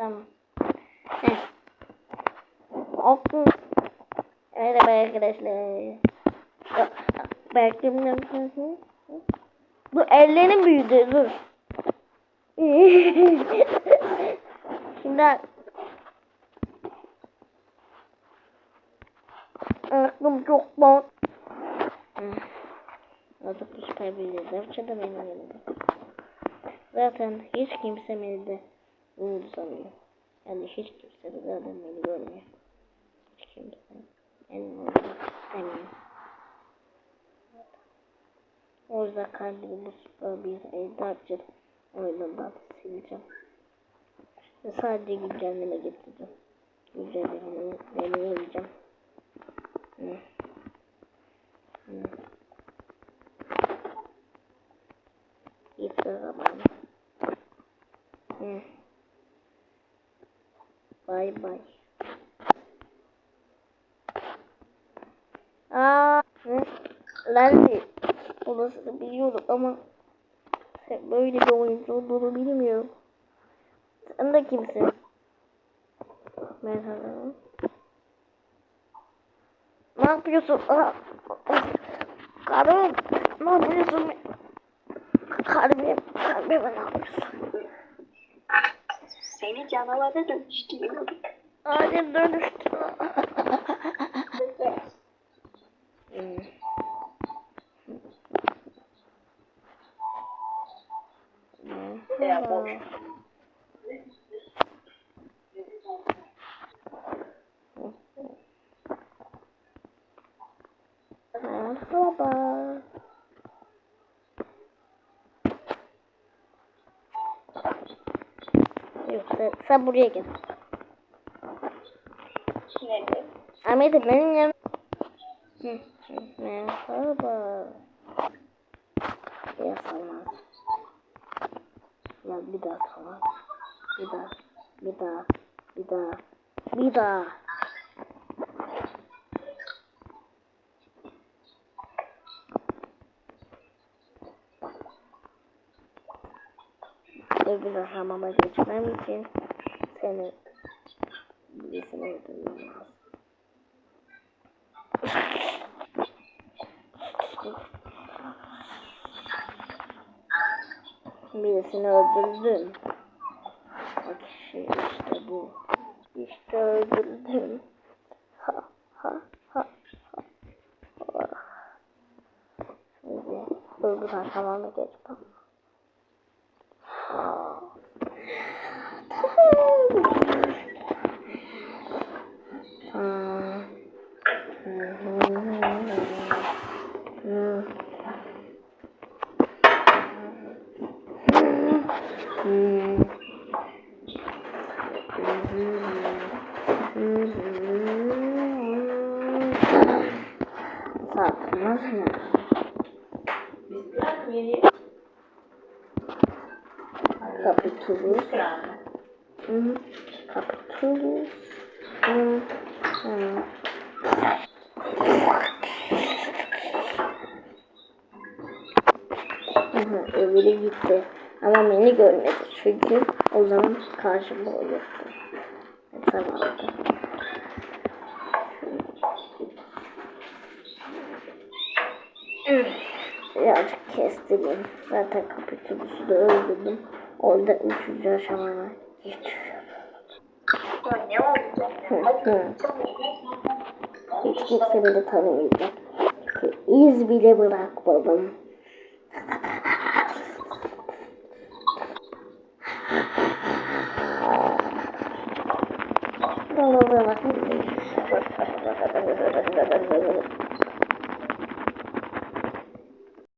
Tamam. Heh. Hop. Evet arkadaşlar. Belki Bu ellerim büyüdü dur. Şimdi aklım çok yapacağım da benim yanımda. Zaten hiç kimse beni de umursamıyor. Yani hiç kimse de zaten beni görmüyor. Hiç kimse benim umursamıyor. O yüzden kalbimi bu süper bir elde açıp oyundan sileceğim. Ve sadece güncelleme getireceğim. Güncellemeyi deneyeceğim. Bye bye. Aa. Lenzi. Orasını biliyorum ama böyle bir oyuncu olduğunu bilmiyorum. Sen de kimsin? Merhaba. Ne yapıyorsun? Aa, karım. Ne yapıyorsun? Kalbim, kalbime ne yapıyorsun? Seni canavara dönüştürüyorum. Hayır dönüştü. Hmm. Ya boş. Merhaba. Yok sen, sen buraya gel. Nerede? Ahmet benim yanım. Merhaba. Ya salmaz. Ya bir daha salmaz. Bir daha. Bir daha. Bir daha. Bir daha. Öbür hamama geçmem için seni birisine öldürmem lazım. Birisini öldürdüm. O kişi işte bu. İşte öldürdüm. Ha ha ha ha. ha. Şimdi öbür hamama geçmem. Saatimiz ne? Kapitulus. Kapitulus. Öbürü gitti. Ama beni görmedi çünkü o zaman karşımda o yoktu. Tamam. Birazcık kestireyim. Zaten kapitülüsü de öldürdüm. Orada üçüncü aşamaya geçiyorum. Ne hı. Hiç kimse beni tanımayacak. İz bile bırakmadım. no lo veo